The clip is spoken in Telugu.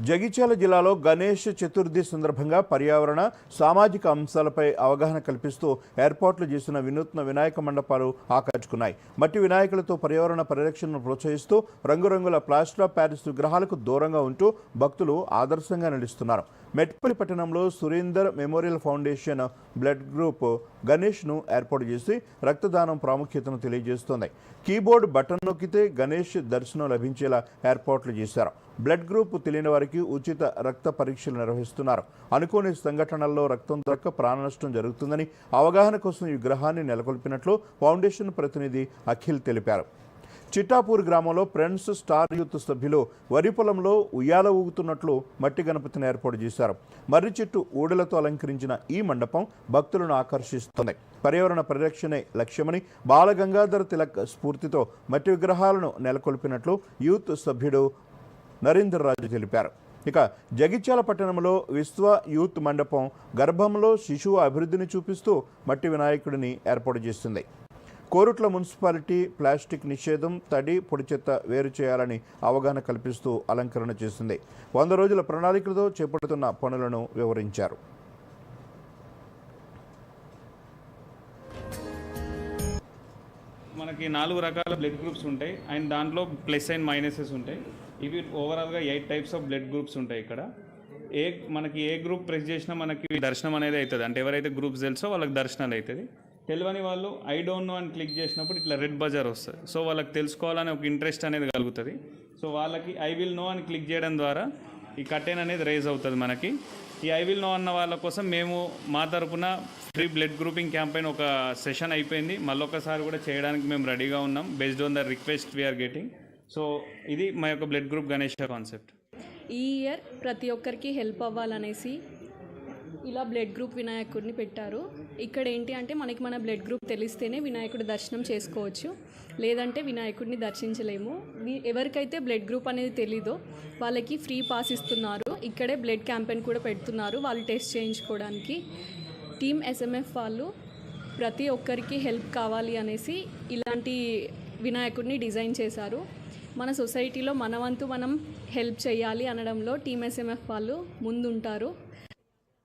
జగిత్యాల జిల్లాలో గణేష్ చతుర్థి సందర్భంగా పర్యావరణ సామాజిక అంశాలపై అవగాహన కల్పిస్తూ ఏర్పాట్లు చేసిన వినూత్న వినాయక మండపాలు ఆకట్టుకున్నాయి. మట్టి వినాయకులతో పర్యావరణ పరిరక్షణను ప్రోత్సహిస్తూ రంగురంగుల ప్లాస్టర్ ఆఫ్ ప్యారిస్ విగ్రహాలకు దూరంగా ఉంటూ భక్తులు ఆదర్శంగా నిలుస్తున్నారు. మెట్పల్లి పట్టణంలో Surender Memorial Foundation blood group గణేష్ను ఏర్పాటు చేసి రక్తదానం ప్రాముఖ్యతను తెలియజేస్తోంది. కీబోర్డ్ బటన్ నొక్కితే గణేష్ దర్శనం లభించేలా ఏర్పాట్లు చేశారు. బ్లడ్ గ్రూప్ తెలియని వారికి ఉచిత రక్త పరీక్షలు నిర్వహిస్తున్నారు. అనుకోని సంఘటనల్లో రక్తం దొరక్క ప్రాణనష్టం జరుగుతుందని అవగాహన కోసం ఈ విగ్రహాన్ని నెలకొల్పినట్లు ఫౌండేషన్ ప్రతినిధి అఖిల్ తెలిపారు. చిట్టాపూర్ గ్రామంలో ఫ్రెండ్స్ స్టార్ యూత్ సభ్యులు వరి పొలంలో ఉయ్యాల ఊగుతున్నట్లు మట్టి గణపతిని ఏర్పాటు చేశారు. మర్రి చెట్టు ఊడలతో అలంకరించిన ఈ మండపం భక్తులను ఆకర్షిస్తుంది. పర్యావరణ పరిరక్షణే లక్ష్యమని బాలగంగాధర తిలక్ స్ఫూర్తితో మట్టి విగ్రహాలను నెలకొల్పినట్లు యూత్ సభ్యుడు నరేందర్ రాజు తెలిపారు. ఇక జగిత్యాల పట్టణంలో విశ్వ యూత్ మండపం గర్భంలో శిశువు అభివృద్ధిని చూపిస్తూ మట్టి వినాయకుడిని ఏర్పాటు చేస్తుంది. కోరుట్ల మున్సిపాలిటీ ప్లాస్టిక్ నిషేధం తడి పొడి చెత్త వేరు చేయాలని అవగాహన కల్పిస్తూ అలంకరణ చేసింది వంద రోజుల ప్రణాళికలతో చేపడుతున్న పనులను వివరించారు. మనకి నాలుగు రకాల బ్లడ్ గ్రూప్స్ ఉంటాయి. అండ్ దాంట్లో ప్లస్ అండ్ మైనసెస్ ఉంటాయి. ఇవి ఓవరాల్గా eight types of blood groups ఉంటాయి ఇక్కడ. ఏ మనకి ఏ గ్రూప్ ప్రెస్ చేసినా మనకి దర్శనం అనేది అవుతుంది. అంటే ఎవరైతే గ్రూప్స్ తెలుసో వాళ్ళకి దర్శనాలు అవుతుంది. తెలియని వాళ్ళు ఐ డోంట్ నో అని క్లిక్ చేసినప్పుడు ఇట్లా రెడ్ బజార్ వస్తుంది. సో వాళ్ళకి తెలుసుకోవాలని ఒక ఇంట్రెస్ట్ అనేది కలుగుతుంది. సో వాళ్ళకి ఐ విల్ నో అని క్లిక్ చేయడం ద్వారా ఈ కటెన్ అనేది రైజ్ అవుతుంది మనకి. ఈ ఐ విల్ నో అన్న వాళ్ళ కోసం మేము మా తరపున ఫ్రీ బ్లడ్ గ్రూపింగ్ క్యాంపెయిన్ ఒక సెషన్ అయిపోయింది. మళ్ళొకసారి కూడా చేయడానికి మేము రెడీగా ఉన్నాం based on the request we are getting so ఇది మా యొక్క బ్లడ్ గ్రూప్ గణేష్ కాన్సెప్ట్. ఈ ఇయర్ ప్రతి ఒక్కరికి హెల్ప్ అవ్వాలనేసి ఇలా బ్లడ్ గ్రూప్ వినాయకుడిని పెట్టారు. ఇక్కడ ఏంటి అంటే మనకి మన బ్లడ్ గ్రూప్ తెలిస్తేనే వినాయకుడి దర్శనం చేసుకోవచ్చు. లేదంటే వినాయకుడిని దర్శించలేము. ఎవరికైతే బ్లడ్ గ్రూప్ అనేది తెలీదో వాళ్ళకి ఫ్రీ పాస్ ఇస్తున్నారు. ఇక్కడే బ్లడ్ క్యాంపెయిన్ కూడా పెడుతున్నారు వాళ్ళు టెస్ట్ చేయించుకోవడానికి. టీమ్ ఎస్ఎంఎఫ్ వాళ్ళు ప్రతి ఒక్కరికి హెల్ప్ కావాలి అనేసి ఇలాంటి వినాయకుడిని డిజైన్ చేశారు. మన సొసైటీలో మన వంతు మనం హెల్ప్ చేయాలి అనడంలో టీమ్ ఎస్ఎంఎఫ్ వాళ్ళు ముందుంటారు.